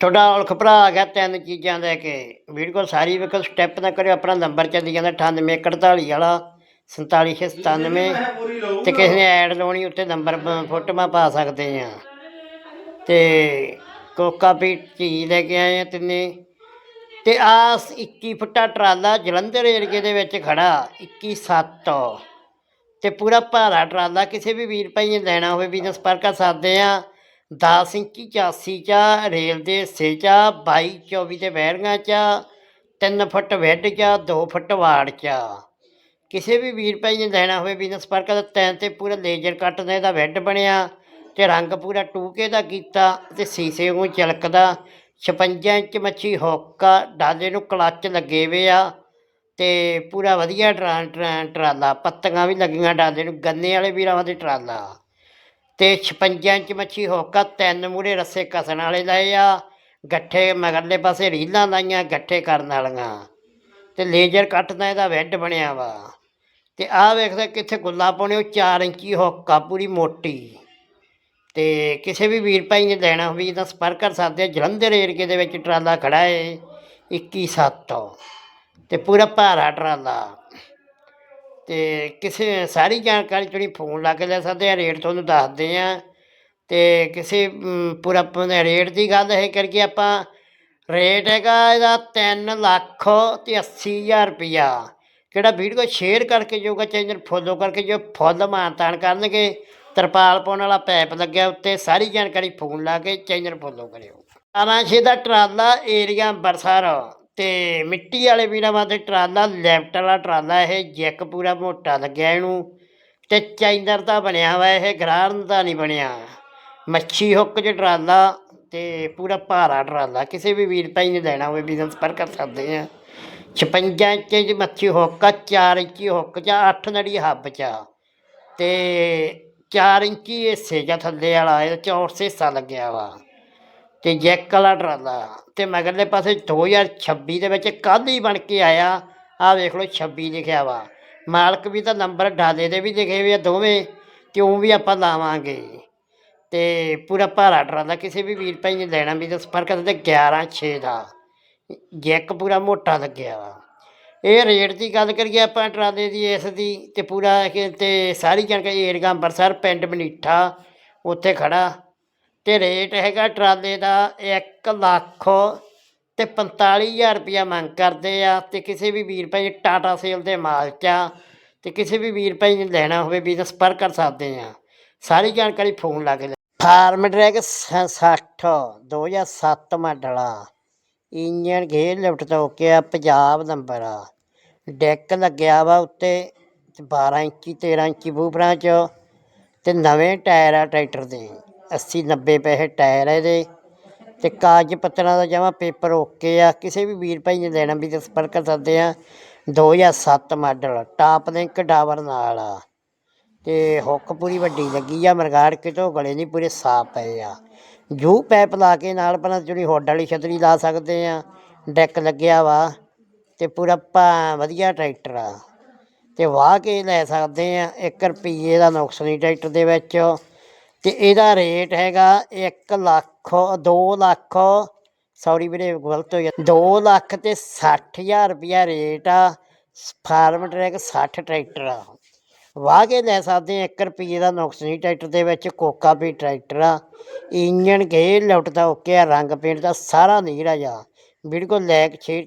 ਤੁਹਾਡਾ ਔਲਖ ਭਰਾ ਆ ਗਿਆ ਤਿੰਨ ਚੀਜ਼ਾਂ ਲੈ ਕੇ। ਵੀਡੀਓ ਸਾਰੀ ਵੇਖੋ ਸਟੈਪ ਨਾ ਕਰਿਓ, ਆਪਣਾ ਨੰਬਰ ਚੱਲੀ ਜਾਂਦਾ 9841 ਵਾਲਾ 4797 ਤੇ ਕਿਸੇ ਨੇ ਐਡ ਲਾਉਣੀ ਉੱਤੇ ਨੰਬਰ ਪ- ਫੋਟੋਆਂ ਪਾ ਸਕਦੇ ਆ। ਤੇ ਕੋਕਾ ਪੀਟ ਚੀਜ਼ ਲੈ ਕੇ ਆਏ ਆ ਤਿੰਨੇ। ਤੇ ਆਸ 21 ਫੁੱਟਾ ਟਰਾਲਾ ਜਲੰਧਰ ਏਰੀਏ ਦੇ ਵਿੱਚ ਖੜਾ 217 ਤੇ ਪੂਰਾ ਭਾਰਾ ਟਰਾਲਾ ਕਿਸੇ ਵੀ ਵੀਰ ਭਾਈ ਨੇ ਲੈਣਾ ਹੋਵੇ ਬਿਜ਼ਨਸ ਪਰ ਕਰ ਸਕਦੇ ਆ। 10 ਇੰਚੀ 84 'ਚ, ਰੇਲ ਦੇ ਹਿੱਸੇ ਚਾ 22 24 ਤੇ ਬੈਰੀਆਂ ਚਾ 3 ਫੁੱਟ ਵੈੱਡ 'ਚ 2 ਫੁੱਟ ਵਾੜ 'ਚ। ਕਿਸੇ ਵੀ ਵੀਰ ਭਾਈ ਨੇ ਲੈਣਾ ਹੋਵੇ ਬਿਜ਼ਨਸ ਸੰਪਰਕ ਦਾ, ਤੈਨ ਤੇ ਪੂਰਾ ਲੇਜ਼ਰ ਕੱਟ ਦਾ ਇਹਦਾ ਵੈੱਡ ਬਣਿਆ ਤੇ ਰੰਗ ਪੂਰਾ ਟੂਕੇ ਦਾ ਕੀਤਾ ਤੇ ਸੀਸੇ ਨੂੰ ਚਲਕਦਾ। 56 ਇੰਚ ਮੱਛੀ ਹੋਕਾ, ਡਾਲੇ ਨੂੰ ਕਲੱਚ ਲੱਗੇ ਵੇ ਆ ਤੇ ਪੂਰਾ ਵਧੀਆ ਟਰਾਂ ਟਰਾਂ ਟਰਾਲਾ, ਪੱਤੀਆਂ ਵੀ ਲੱਗੀਆਂ ਡਾਲੇ ਨੂੰ, ਗੰਨੇ ਵਾਲੇ ਵੀਰਾਂ ਦੇ ਟਰਾਲਾ। ਤੇ 56 ਇੰਚ ਮੱਛੀ ਹੋਕਾ ਤਿੰਨ ਮੂਰੇ ਰੱਸੇ ਕਸਣ ਵਾਲੇ ਲਏ ਆ, ਗੱਠੇ ਮਗਰਲੇ ਪਾਸੇ ਰੀਲਾਂ ਲਾਈਆਂ ਗੱਠੇ ਕਰਨ ਵਾਲੀਆਂ। ਤੇ ਲੇਜ਼ਰ ਕੱਟ ਦਾ ਇਹਦਾ ਵੈੱਡ ਬਣਿਆ ਵਾ। ਤੇ ਆਹ ਵੇਖਦੇ ਕਿੱਥੇ ਗੁੱਲਾ ਪਾਉਣੇ, ਉਹ 4 ਇੰਚੀ ਹੋਕਾ ਪੂਰੀ ਮੋਟੀ। ਤੇ ਕਿਸੇ ਵੀ ਵੀਰ ਭਾਈ ਨੇ ਲੈਣਾ ਹੋਵੇ ਤਾਂ ਸੰਪਰਕ ਕਰ ਸਕਦੇ ਆ ਜਲੰਧਰ ਏਰੀਏ ਦੇ ਵਿੱਚ ਟਰਾਲਾ ਖੜਾ ਏ 217 ਤੇ ਪੂਰਾ ਭਾਰਾ ਟਰਾਲਾ। ਤੇ ਕਿਸੇ ਸਾਰੀ ਜਾਣਕਾਰੀ ਜਿਹੜੀ ਫੋਨ ਲਾ ਕੇ ਲੈ ਸਕਦੇ ਆ, ਰੇਟ ਤੁਹਾਨੂੰ ਦੱਸਦੇ ਆ। ਤੇ ਕਿਸੇ ਪੂਰਾ ਰੇਟ ਦੀ ਗੱਲ ਇਹ ਕਰਕੇ ਆਪਾਂ, ਰੇਟ ਹੈਗਾ ਇਹਦਾ 3 ਲੱਖ ਤੇ 80 ਹਜ਼ਾਰ ਰੁਪਈਆ ਕਿਹੜਾ ਵੀਡੀਓ ਸ਼ੇਅਰ ਕਰਕੇ ਜੋਗਾ ਚੈਨਲ ਫੋਲੋ ਕਰਕੇ ਜੋ ਫੁੱਲ ਮਾਨਤਾਨ ਕਰਨਗੇ। ਤਰਪਾਲ ਪਾਉਣ ਵਾਲਾ ਪੈਪ ਲੱਗਿਆ ਉੱਤੇ, ਸਾਰੀ ਜਾਣਕਾਰੀ ਫੋਨ ਲਾ ਕੇ ਚੈਨਲ ਫੋਲੋ ਕਰਿਓ। ਆਰਾਂਸ਼ੇ ਦਾ ਟਰਾਲਾ ਏਰੀਆ ਅੰਬਰਸਰ। ਤੇ ਮਿੱਟੀ ਵਾਲੇ ਵੀਰਾਂ ਵਾਸਤੇ ਟਰਾਲਾ ਲੈਫਟ ਵਾਲਾ ਟਰਾਲਾ, ਇਹ ਜੈਕ ਪੂਰਾ ਮੋਟਾ ਲੱਗਿਆ ਇਹਨੂੰ ਤੇ ਚਾਈਨਰ ਦਾ ਬਣਿਆ ਹੋਇਆ, ਇਹ ਗਰਾਰਨ ਦਾ ਨਹੀਂ ਬਣਿਆ। ਮੱਛੀ ਹੁੱਕ 'ਚ ਟਰਾਲਾ ਤੇ ਪੂਰਾ ਭਾਰਾ ਟਰਾਲਾ, ਕਿਸੇ ਵੀ ਵੀਰ ਭਾਈ ਨੇ ਲੈਣਾ ਹੋਵੇ ਬਿਜ਼ਨਸ ਪਰ ਕਰ ਸਕਦੇ ਆ। 56 ਇੰਚ ਮੱਛੀ ਹੁੱਕ ਆ 4 ਇੰਚੀ ਹੁੱਕ 'ਚ 8 ਨੜੀ ਹੱਬ 'ਚ ਆ। ਤੇ 4 ਇੰਚੀ ਹਿੱਸੇ ਜਾਂ ਥੱਲੇ ਵਾਲਾ, ਇਹ ਚੌਰਸ ਹਿੱਸਾ ਲੱਗਿਆ ਵਾ। ਤੇ ਜੈਕ ਵਾਲਾ ਟਰਾਲਾ ਤੇ ਮਗਰਲੇ ਪਾਸੇ 2026 ਦੇ ਵਿੱਚ ਕੱਲ੍ਹ ਹੀ ਬਣ ਕੇ ਆਇਆ। ਆਹ ਵੇਖ ਲਓ 26 ਲਿਖਿਆ ਵਾ। ਮਾਲਕ ਵੀ ਤਾਂ ਨੰਬਰ ਡਾਲੇ ਦੇ ਵੀ ਲਿਖੇ ਹੋਏ ਆ ਦੋਵੇਂ, ਤੇ ਉਹ ਵੀ ਆਪਾਂ ਲਾਵਾਂਗੇ। ਤੇ ਪੂਰਾ ਭਾਰਾ ਟਰਾਲਾ ਕਿਸੇ ਵੀ ਵੀਰ ਭਾਈ ਨੇ ਲੈਣਾ ਵੀ ਤਾਂ ਸੰਪਰਕ ਕਰਦੇ 11 6 ਦਾ। ਜੈਕ ਪੂਰਾ ਮੋਟਾ ਲੱਗਿਆ ਵਾ। ਇਹ ਰੇਟ ਦੀ ਗੱਲ ਕਰੀਏ ਆਪਾਂ ਟਰਾਲੇ ਦੀ ਇਸ ਦੀ, ਤੇ ਪੂਰਾ ਤੇ ਸਾਰੀ ਜਾਣਕਾਰੀ ਏਰੀਆ ਅੰਬਰਸਰ, ਪਿੰਡ ਮਨੀਠਾ, ਉੱਥੇ ਖੜਾ। ਤੇ ਰੇਟ ਹੈਗਾ ਟਰਾਲੇ ਦਾ 1 ਲੱਖ ਤੇ 45000 ਰੁਪਇਆ ਮੰਗ ਕਰਦੇ ਆ ਤੇ ਕਿਸੇ ਵੀ ਵੀਰ ਭਾਈ ਟਾਟਾ ਸੇਲ ਦੇ ਮਾਲਕ ਆ ਤੇ ਕਿਸੇ ਵੀ ਵੀਰ ਭਾਈ ਨੇ ਲੈਣਾ ਹੋਵੇ ਵੀ ਤਾਂ ਸੰਪਰਕ ਕਰ ਸਕਦੇ ਆ। ਸਾਰੀ ਜਾਣਕਾਰੀ ਫੋਨ ਲਾ ਕੇ ਫਾਰਮ ਡਰੈਗ 60 2007 ਮਾਡਲ ਆ। ਇੰਜਨ ਗੇਅਰ ਲਿਫਟ ਤੋਂ ਓਕੇ ਆ, ਪੰਜਾਬ ਨੰਬਰ ਆ। ਡੈਕ ਲੱਗਿਆ ਵਾ ਉੱਤੇ ਤੇ 12 ਇੰਚੀ 13 ਇੰਚੀ ਬੂਫਰਾਂ ਚ ਤੇ ਨਵੇਂ ਟਾਇਰ ਆ ਟਰੈਕਟਰ ਦੇ। 80 90 ਪੈਸੇ ਟਾਇਰ ਆ ਇਹਦੇ। ਤੇ ਕਾਗਜ਼ ਪੱਤਰਾਂ ਦਾ ਜਮਾ ਪੇਪਰ ਓਕੇ ਆ। ਕਿਸੇ ਵੀ ਵੀਰ ਭਾਈ ਨੇ ਲੈਣਾ ਵੀ ਤਾਂ ਸੰਪਰਕ ਕਰ ਸਕਦੇ ਆ। 2007 ਮਾਡਲ, ਟਾਪ ਲਿੰਕ ਡਾਵਰ ਨਾਲ ਆ। ਤੇ ਹੁੱਕ ਪੂਰੀ ਵੱਡੀ ਲੱਗੀ ਆ, ਮਰਗਾੜ ਕਿਤੋਂ ਗਲੇ ਨਹੀਂ ਪੂਰੇ ਸਾਫ਼ ਪਏ ਆ। ਜੂ ਪੈਪ ਲਾ ਕੇ ਨਾਲ ਪਹਿਲਾਂ ਜਿਹੜੀ ਹੁੱਡ ਵਾਲੀ ਛਤਰੀ ਲਾ ਸਕਦੇ ਆ। ਡੈਕ ਲੱਗਿਆ ਵਾ ਤੇ ਪੂਰਾ ਭਾ ਵਧੀਆ ਟਰੈਕਟਰ ਆ। ਤੇ ਵਾਹ ਕੇ ਲੈ ਸਕਦੇ ਆ। 1 ਰੁਪਈਏ ਦਾ ਨੁਕਸ ਨਹੀਂ ਟਰੈਕਟਰ ਦੇ ਵਿੱਚ। ਤੇ ਇਹਦਾ ਰੇਟ ਹੈਗਾ 1 ਲੱਖ 2 ਲੱਖ ਸੌਰੀ ਵੀਰੇ ਗਲਤ ਹੋ ਗਿਆ 2 ਲੱਖ ਤੇ 60000 ਰੁਪਿਆ ਰੇਟ ਆ, ਫਾਰਮ ਟਰੈਕ 60 ਟਰੈਕਟਰ ਆ। ਵਾਹ ਕੇ ਲੈ ਸਕਦੇ ਆ 1 ਰੁਪਈਏ ਦਾ ਨੁਕਸ ਨਹੀਂ ਟਰੈਕਟਰ ਦੇ ਵਿੱਚ, ਕੋਕਾ ਵੀ ਟਰੈਕਟਰ ਆ। ਇੰਜਨ ਗੇ ਲਿਫਟ ਦਾ ਓਕੇ ਆ ਰੰਗ ਪੇਂਟ ਦਾ ਸਾਰਾ ਨੀਰਾ ਜਾ। ਵੀਡੀਓ ਲੈਕ ਛੇੜ